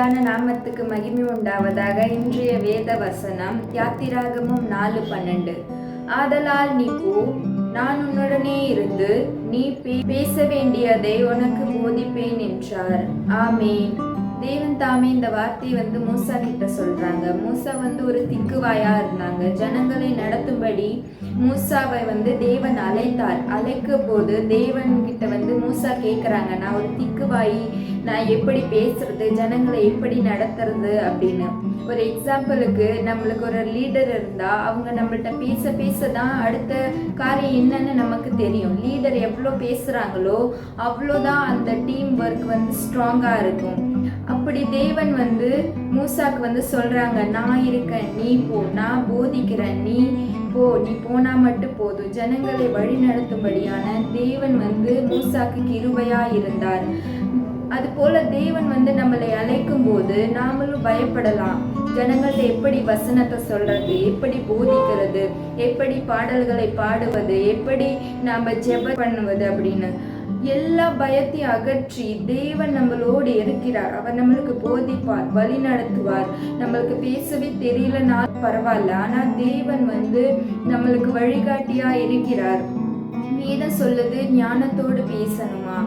மேலான நாமத்துக்கு மகிமை உண்டாவதாக இன்றைய வேத வசனம் யாத்திராகமும் நாலு பன்னெண்டு. ஆதலால் நீ போ நான் உன்னுடனே இருந்து நீ பேச வேண்டியதை உனக்கு போதிப்பேன் என்றார். ஆமென். தேவன் தாமே இந்த வார்த்தையை வந்து மூசா கிட்ட சொல்றாங்க. மூசா வந்து ஒரு திக்குவாயா இருந்தாங்க. ஜனங்களை நடத்தும்படி மூசாவை வந்து தேவன் அழைத்தார். அழைக்க போது தேவன் கிட்ட வந்து மூசா கேட்குறாங்க நான் ஒரு திக்குவாயி நான் எப்படி பேசுறது ஜனங்களை எப்படி நடத்துறது அப்படின்னு. ஒரு எக்ஸாம்பிளுக்கு நம்மளுக்கு ஒரு லீடர் இருந்தா அவங்க நம்மள்ட்ட பேச பேச தான் அடுத்த காரியம் என்னன்னு நமக்கு தெரியும். லீடர் எவ்வளோ பேசுறாங்களோ அவ்வளோதான் அந்த டீம் ஒர்க் வந்து ஸ்ட்ராங்கா இருக்கும். அப்படி தேவன் வந்து மூசாக்கு வந்து சொல்றாங்க நான் இருக்கேன் நீ போ. நான் போதிக்கிறேன் நீ போ. நீ போனா மட்டும் போதும். ஜனங்களை வழி நடத்தும்படியான தேவன் வந்து மூசாக்கு கிருபையா இருந்தார். அது போல தேவன் வந்து நம்மளை அழைக்கும் போது நாமளும் பயப்படலாம். ஜனங்கள்ட்ட எப்படி வசனத்தை சொல்றது எப்படி போதிக்கிறது எப்படி பாடல்களை பாடுவது எப்படி நாம ஜெபம் பண்ணுவது அப்படின்னு. எல்லா பயத்தையும் அகற்றி தேவன் நம்மளோடு இருக்கிறார். அவர் நம்மளுக்கு போதிப்பார் வழி நடத்துவார். நம்மளுக்கு பேசவே தெரியலனா பரவாயில்ல. ஆனா தேவன் வந்து நம்மளுக்கு வழிகாட்டியா இருக்கிறார். வேதம் சொல்லுது ஞானத்தோடு பேசணுமா?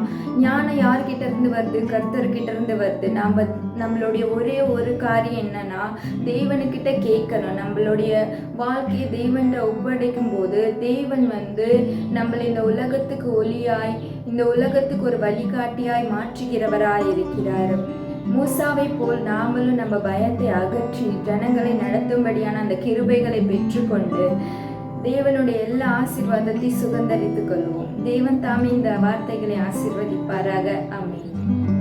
ஞானம் யார்கிட்ட இருந்து வருது? கர்த்தர்கிட்ட இருந்து வருது. நம்ம நம்மளுடைய ஒரே ஒரு காரியம் என்னன்னா தேவனுக்கிட்ட கேட்கணும். நம்மளுடைய வாழ்க்கையை தேவன்கிட்ட ஒப்படைக்கும் போது தேவன் வந்து நம்மளை இந்த உலகத்துக்கு ஒளியாய் இந்த உலகத்துக்கு ஒரு வழிகாட்டியாய் மாற்றுகிறவராய் இருக்கிறார். மூசாவை போல் நாமளும் நம்ம பயத்தை அகற்றி ஜனங்களை நடத்தும்படியான அந்த கிருபைகளை பெற்றுக்கொண்டு தேவனுடைய எல்லா ஆசீர்வாதத்தை சுதந்தரித்துக் கொள்வோம். தேவன் தாமே இந்த வார்த்தைகளை ஆசீர்வதிப்பாராக. ஆமென்.